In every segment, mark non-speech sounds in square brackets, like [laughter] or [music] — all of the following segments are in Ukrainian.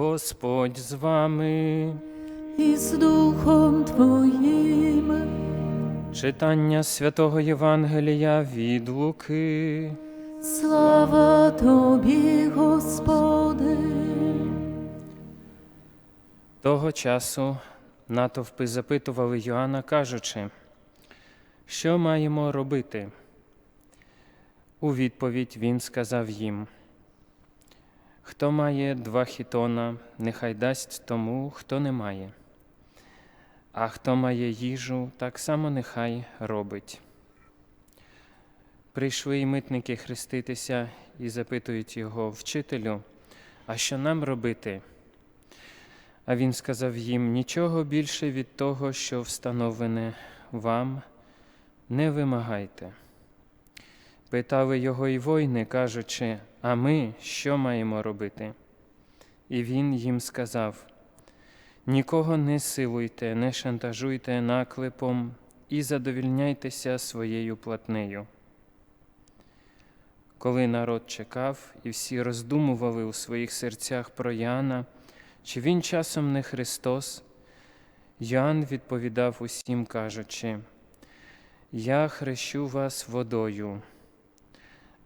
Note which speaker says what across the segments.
Speaker 1: Господь з вами.
Speaker 2: і з Духом Твоїм.
Speaker 1: Читання святого Євангелія від Луки.
Speaker 2: Слава Тобі, Господи.
Speaker 1: Того часу натовпи запитували Йоанна, кажучи, що маємо робити? У відповідь він сказав їм: Хто має два хітона, нехай дасть тому, хто не має. А хто має їжу, так само нехай робить. Прийшли й митники хреститися і запитують його, вчителю, а що нам робити? А він сказав їм: нічого більше від того, що встановлене вам, не вимагайте. Питали його й воїни, кажучи, а ми що маємо робити? І він їм сказав: Нікого не силуйте, не шантажуйте наклепом і задовільняйтеся своєю платнею. Коли народ чекав, і всі роздумували у своїх серцях про Яна, чи він часом не Христос? Ян відповідав усім, кажучи, Я хрещу вас водою,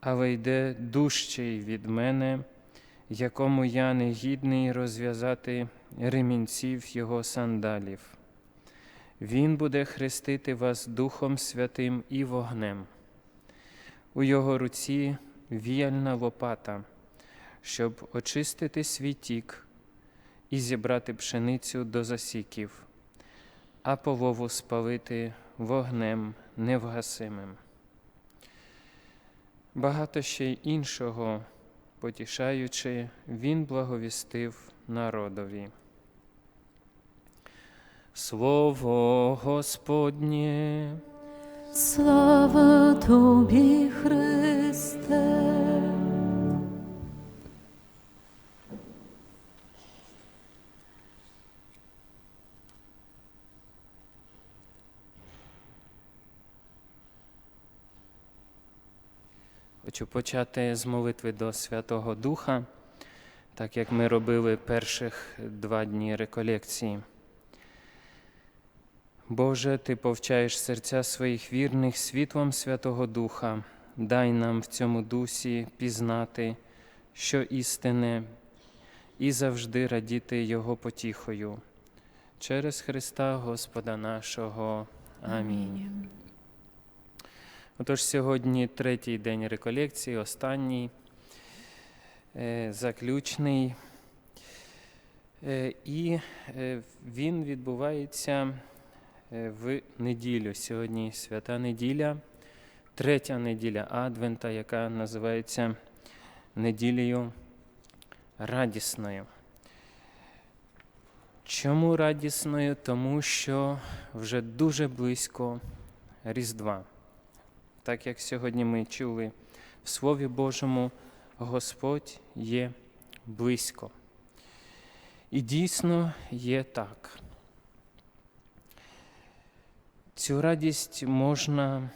Speaker 1: але йде дужчий від мене, якому я не гідний розв'язати ремінців його сандалів. Він буде хрестити вас Духом Святим і вогнем. У його руці віяльна лопата, щоб очистити свій тік і зібрати пшеницю до засіків, а полову спалити вогнем невгасимим. Багато ще й іншого, потішаючи, він благовістив народові. Слово Господнє.
Speaker 2: Слава Тобі, Христе.
Speaker 1: Хочу почати з молитви до Святого Духа, так як ми робили перших два дні реколекції. Боже, Ти повчаєш серця своїх вірних світлом Святого Духа. Дай нам в цьому дусі пізнати, що істине, і завжди радіти Його потіхою. Через Христа Господа нашого. Амінь. Отож, сьогодні третій день реколекції, останній, е, заключний. Е, І е, він відбувається в неділю. Сьогодні свята неділя, третя неділя Адвента, яка називається неділею радісною. Чому радісною? Тому що вже дуже близько Різдва. Так як сьогодні ми чули в Слові Божому, Господь є близько. І дійсно є так. Цю радість можна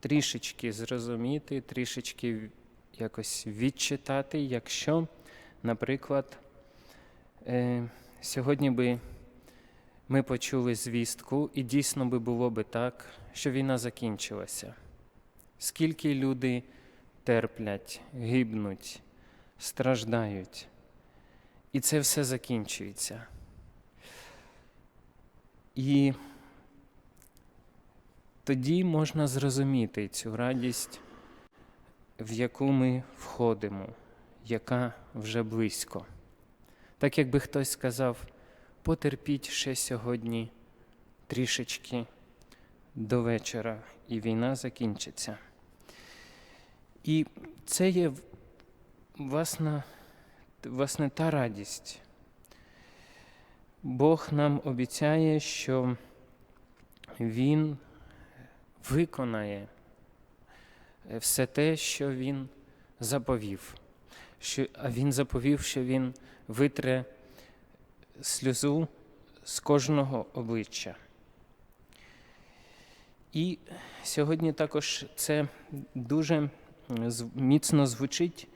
Speaker 1: трішечки зрозуміти, трішечки якось відчитати, якщо, наприклад, е, сьогодні би ми почули звістку, і дійсно би було би так, що війна закінчилася. Скільки люди терплять, гибнуть, страждають, і це все закінчується. І тоді можна зрозуміти цю радість, в яку ми входимо, яка вже близько. Так якби хтось сказав, потерпіть ще сьогодні трішечки до вечора, і війна закінчиться. І це є власне, власне та радість. Бог нам обіцяє, що Він виконає все те, що Він заповів. Що, А Він заповів, що Він витре сльозу з кожного обличчя. І сьогодні також це дуже міцно звучить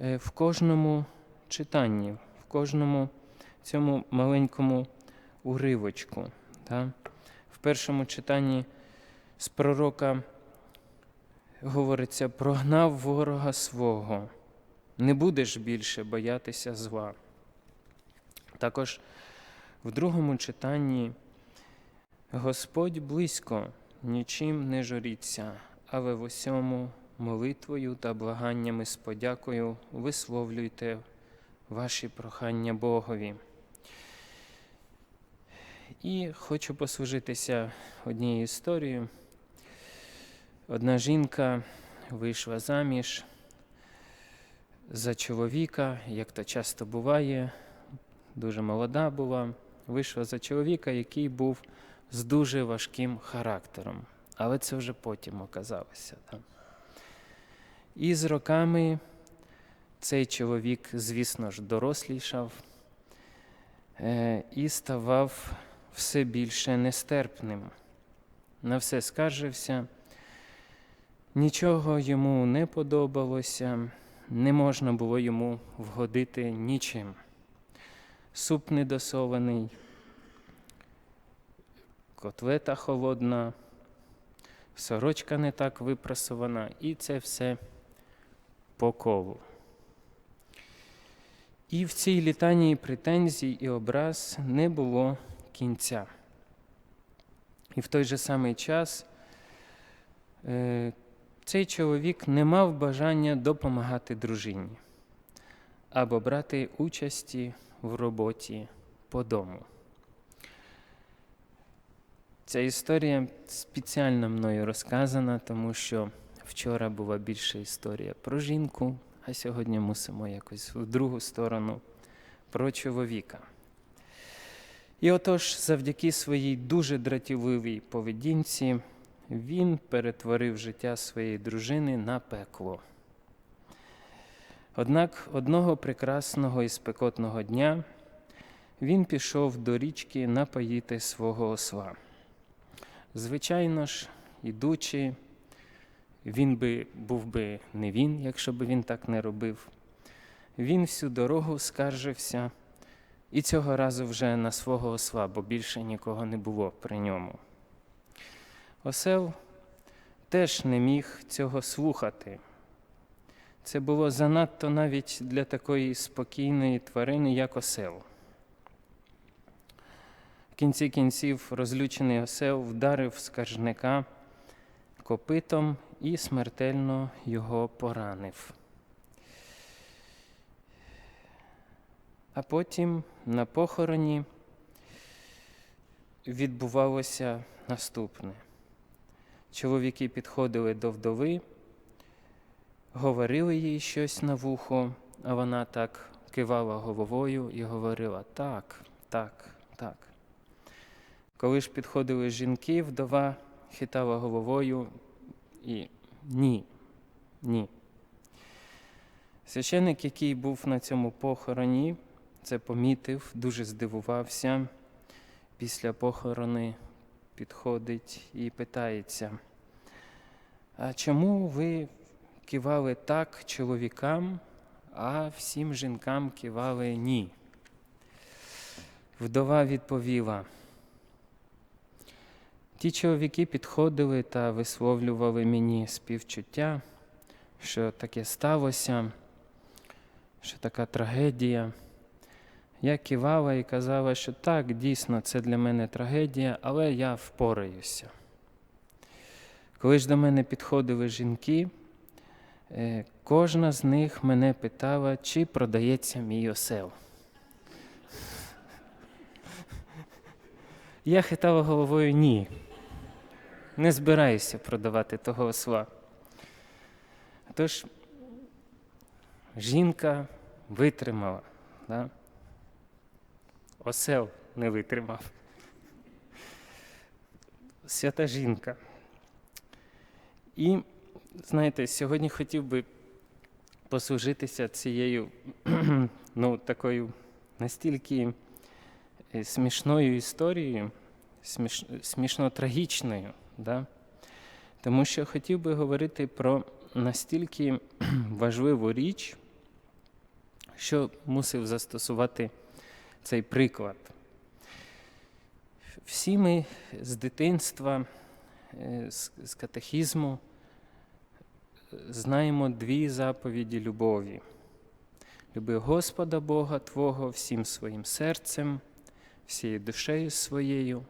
Speaker 1: в кожному читанні, в кожному цьому маленькому уривочку. Да? В першому читанні з пророка говориться: прогнав ворога свого, не будеш більше боятися зла. Також в другому читанні Господь близько, нічим не журіться, але в усьому молитвою та благаннями з подякою висловлюйте ваші прохання Богові. І хочу послужитися однією історією. Одна жінка вийшла заміж за чоловіка, як то часто буває, дуже молода була, вийшла за чоловіка, який був з дуже важким характером. Але це вже потім оказалося. Да? І з роками цей чоловік, звісно ж, дорослішав е, і ставав все більше нестерпним. На все скаржився, нічого йому не подобалося, не можна було йому вгодити нічим. Суп недосолений, котлета холодна, сорочка не так випрасована, і це все по колу. І в цій літанії претензій і образ не було кінця. І в той же самий час е, цей чоловік не мав бажання допомагати дружині або брати участі в роботі по дому. Ця історія спеціально мною розказана, тому що вчора була більше історія про жінку, а сьогодні мусимо якось в другу сторону про чоловіка. І отож, завдяки своїй дуже дратівливій поведінці, він перетворив життя своєї дружини на пекло. Однак одного прекрасного і спекотного дня він пішов до річки напоїти свого осла. Звичайно ж, ідучи, він би був би не він, якщо б він так не робив. Він всю дорогу скаржився, і цього разу вже на свого осла, бо більше нікого не було при ньому. Осел теж не міг цього слухати. Це було занадто навіть для такої спокійної тварини, як осел. В кінці кінців розлючений осел вдарив скаржника копитом і смертельно його поранив. А потім на похороні відбувалося наступне. Чоловіки підходили до вдови, говорили їй щось на вухо, а вона так кивала головою і говорила так, так, так. Коли ж підходили жінки, вдова хитала головою і ні, ні. Священник, який був на цьому похороні, це помітив, дуже здивувався. Після похорони підходить і питається, а чому ви кивали так чоловікам, а всім жінкам кивали ні? Вдова відповіла. Ті чоловіки підходили та висловлювали мені співчуття, що таке сталося, що така трагедія. Я кивала і казала, що так, дійсно, це для мене трагедія, але я впораюся. Коли ж до мене підходили жінки, кожна з них мене питала, чи продається мій осел. Я хитала головою ні. Не збираюся продавати того осла. Тож жінка витримала. Да? Осел не витримав. Свята жінка. І, знаєте, сьогодні хотів би послужитися цією [clears throat] ну, такою настільки е, смішною історією, сміш, смішно трагічною. Да? Тому що хотів би говорити про настільки [clears throat] важливу річ що мусив застосувати цей приклад. Всі ми з дитинства, е, з, катехізму знаємо дві заповіді любові. Люби Господа Бога Твого всім своїм серцем, всією душею своєю,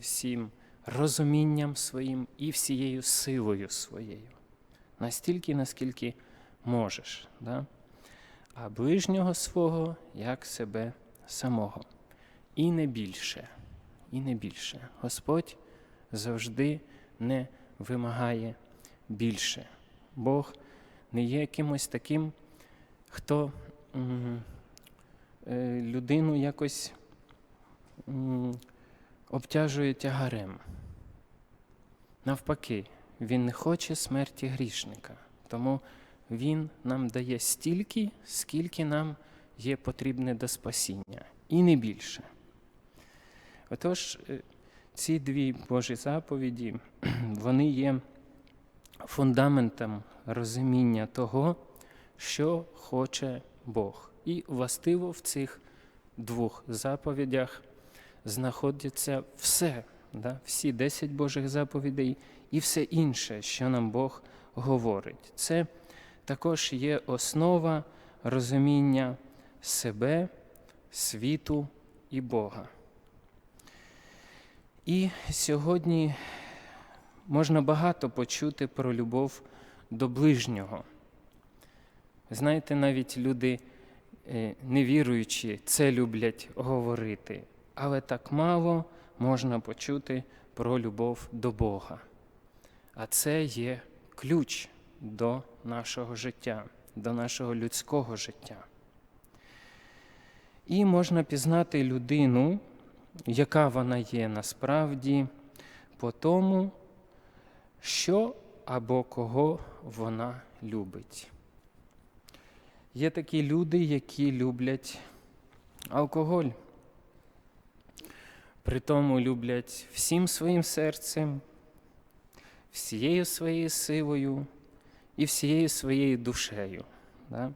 Speaker 1: всім розумінням своїм і всією силою своєю. Настільки, наскільки можеш. Да? А ближнього свого як себе самого. І не більше. І не більше. Господь завжди не вимагає більше. Бог не є якимось таким, хто е, людину якось обтяжує тягарем. Навпаки, Він не хоче смерті грішника. Тому Він нам дає стільки, скільки нам є потрібне до спасіння, і не більше. Отож, е, ці дві Божі заповіді, [clears throat] вони є фундаментом розуміння того, що хоче Бог. І властиво в цих двох заповідях знаходиться все, да? всі 10 Божих заповідей і все інше, що нам Бог говорить. Це також є основа розуміння себе, світу і Бога. І сьогодні можна багато почути про любов до ближнього. Знаєте, навіть люди е, невіруючі це люблять говорити, але так мало можна почути про любов до Бога. А це є ключ до нашого життя, до нашого людського життя. І можна пізнати людину, яка вона є насправді, по тому, що або кого вона любить. Є такі люди, які люблять алкоголь. При тому люблять всім своїм серцем, всією своєю силою і всією своєю душею. Да?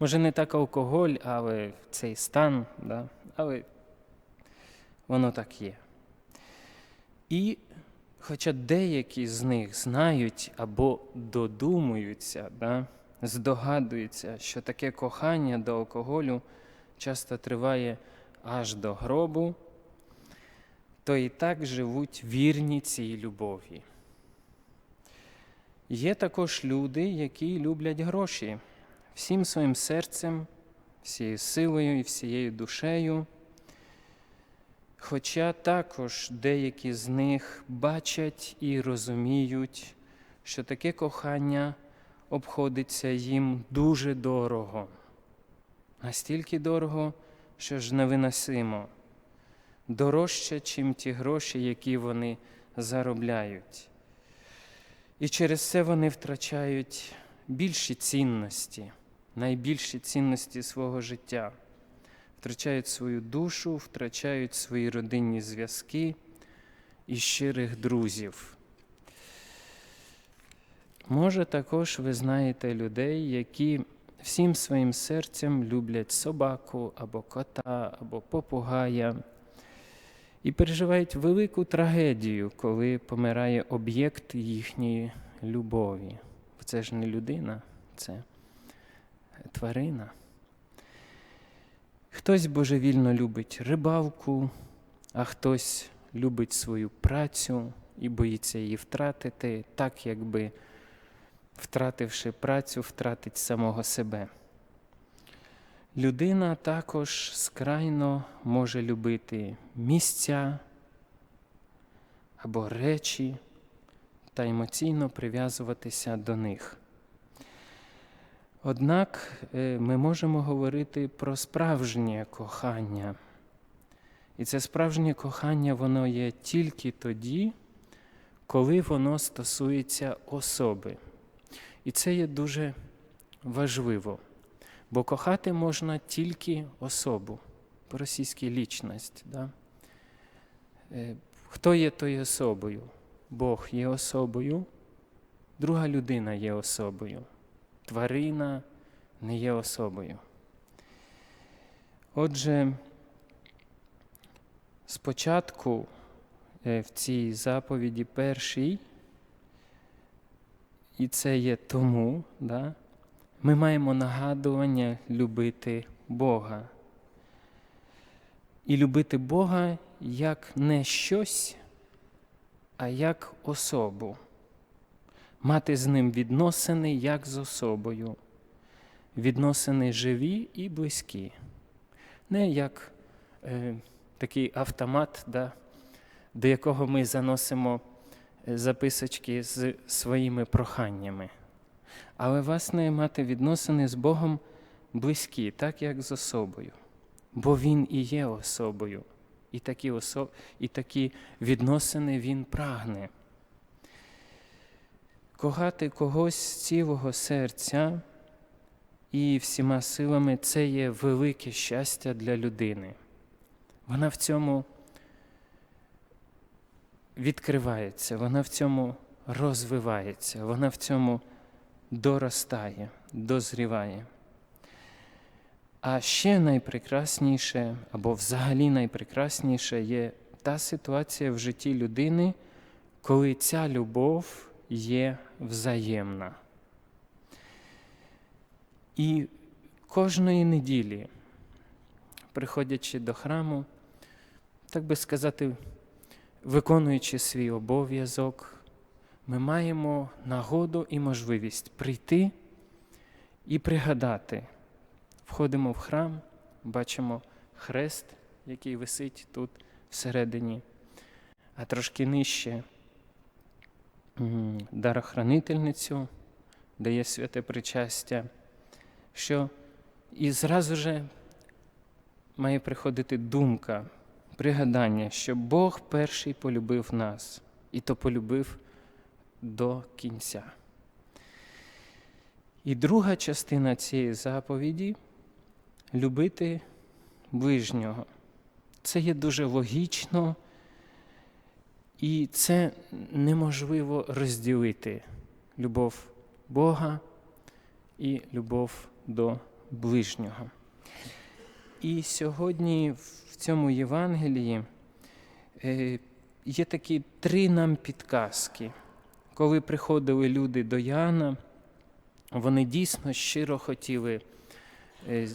Speaker 1: Може, не так алкоголь, але цей стан, да? але воно так є. І хоча деякі з них знають або додумуються, да? здогадуються, що таке кохання до алкоголю часто триває аж до гробу, то і так живуть вірні цій любові. Є також люди, які люблять гроші всім своїм серцем, всією силою і всією душею. Хоча також деякі з них бачать і розуміють, що таке кохання обходиться їм дуже дорого, настільки дорого, що ж невиносимо, дорожче, чим ті гроші, які вони заробляють. І через це вони втрачають більші цінності, найбільші цінності свого життя, втрачають свою душу, втрачають свої родинні зв'язки і щирих друзів. Може, також ви знаєте людей, які всім своїм серцем люблять собаку або кота, або попугая і переживають велику трагедію, коли помирає об'єкт їхньої любові. Це ж не людина, це тварина. Хтось божевільно любить рибалку, а хтось любить свою працю і боїться її втратити, так якби, втративши працю, втратить самого себе. Людина також скрайно може любити місця або речі та емоційно прив'язуватися до них. Однак е, ми можемо говорити про справжнє кохання. І це справжнє кохання, воно є тільки тоді, коли воно стосується особи. І це є дуже важливо, бо кохати можна тільки особу, по-російськи лічність. Да? Е, Хто є тою особою? Бог є особою, друга людина є особою, тварина не є особою. Отже, спочатку е, в цій заповіді першій, і це є тому, да, ми маємо нагадування любити Бога. І любити Бога як не щось, а як особу. Мати з ним відносини як з особою. Відносини живі і близькі. Не як е, такий автомат, да, до якого ми заносимо е, записочки з своїми проханнями. Але, власне, мати відносини з Богом близькі, так як з особою. Бо Він і є особою. І такі, осо... і такі відносини Він прагне. Кохати когось з цілого серця і всіма силами це є велике щастя для людини. Вона в цьому відкривається, вона в цьому розвивається, вона в цьому доростає, дозріває. А ще найпрекрасніше, або взагалі найпрекрасніше є та ситуація в житті людини, коли ця любов є взаємна. І кожної неділі, приходячи до храму, так би сказати, виконуючи свій обов'язок, ми маємо нагоду і можливість прийти і пригадати. Входимо в храм, бачимо хрест, який висить тут всередині, а трошки нижче дарохранительницю, де є святе причастя, що і зразу же має приходити думка, пригадання, що Бог перший полюбив нас, і то полюбив до кінця. І друга частина цієї заповіді любити ближнього. Це є дуже логічно, і це неможливо розділити любов Бога і любов до ближнього. І сьогодні в цьому Євангелії е, є такі три нам підказки. Коли приходили люди до Яна, вони дійсно щиро хотіли е,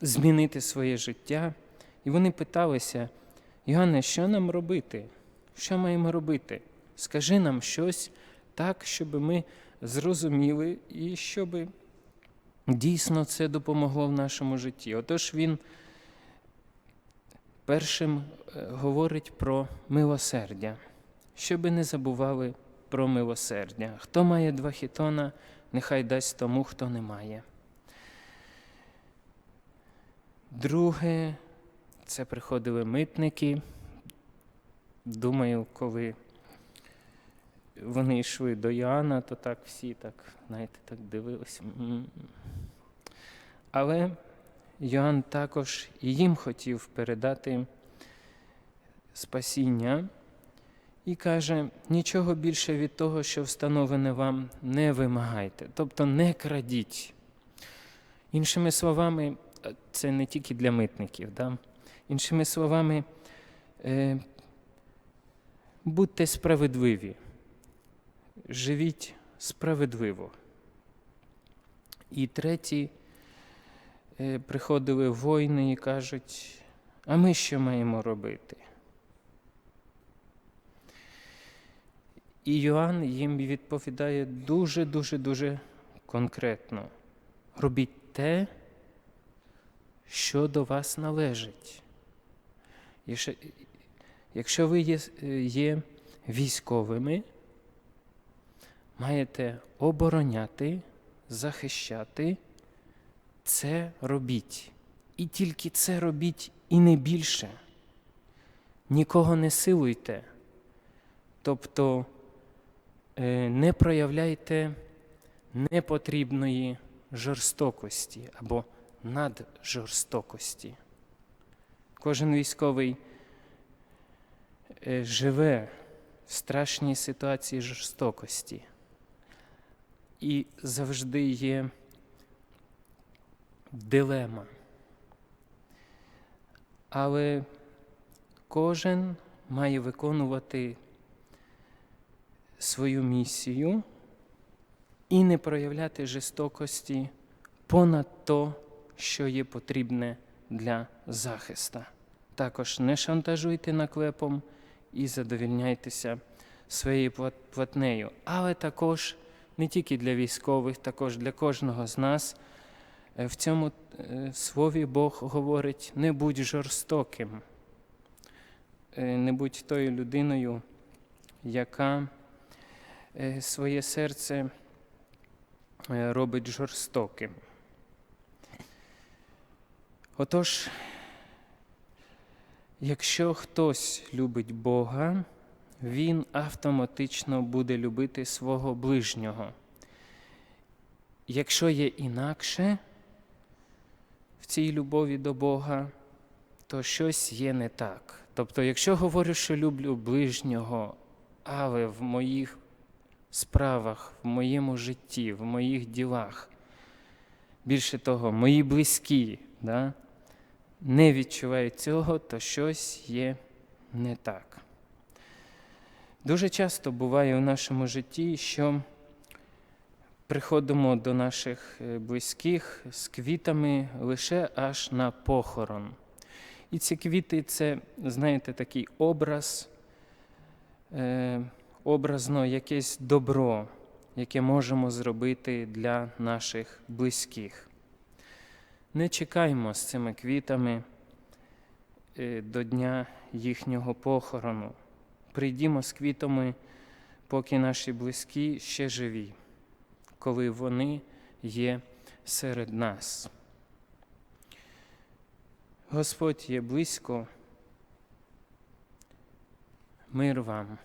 Speaker 1: змінити своє життя. І вони питалися, Йоанне, що нам робити? Що маємо робити? Скажи нам щось так, щоб ми зрозуміли і щоб дійсно це допомогло в нашому житті. Отож він першим е, говорить про милосердя, щоби не забували про милосердя. Хто має два хітона, нехай дасть тому, хто не має. Друге, це приходили митники. Думаю, коли вони йшли до Іоанна, то так всі так, знаєте, так дивилися. Але Йоанн також і їм хотів передати спасіння і каже: нічого більше від того, що встановлене вам, не вимагайте, тобто не крадіть. Іншими словами, е, це не тільки для митників. Да? Іншими словами, е, будьте справедливі, живіть справедливо. І треті е, приходили воїни і кажуть, а ми що маємо робити? І Йоанн їм відповідає дуже-дуже дуже конкретно. Робіть те, що до вас належить. Якщо- ви є, є військовими, маєте обороняти, захищати, це робіть. І тільки це робіть і не більше. Нікого не силуйте. Тобто е, не проявляйте непотрібної жорстокості або наджорстокості. Кожен військовий е, живе в страшній ситуації жорстокості. І завжди є дилема. Але кожен має виконувати свою місію і не проявляти жорстокості понад то, що є потрібне для захиста. Також не шантажуйте наклепом і задовільняйтеся своєю платнею. Але також не тільки для військових, також для кожного з нас. Е, В цьому е, слові Бог говорить: не будь жорстоким, Е, не будь тою людиною, яка своє серце робить жорстоким. Отож, якщо хтось любить Бога, він автоматично буде любити свого ближнього. Якщо є інакше в цій любові до Бога, то щось є не так. Тобто, якщо говорю, що люблю ближнього, але в моїх справах, в моєму житті, в моїх ділах, більше того, мої близькі да, не відчувають цього, то щось є не так. Дуже часто буває в нашому житті, що приходимо до наших е, близьких з квітами лише аж на похорон. І ці квіти це, знаєте, такий образ, е, образно якесь добро, яке можемо зробити для наших близьких. Не чекаймо з цими квітами е, до дня їхнього похорону. Прийдімо з квітами, поки наші близькі ще живі, коли вони є серед нас. Господь є близько. Мир вам.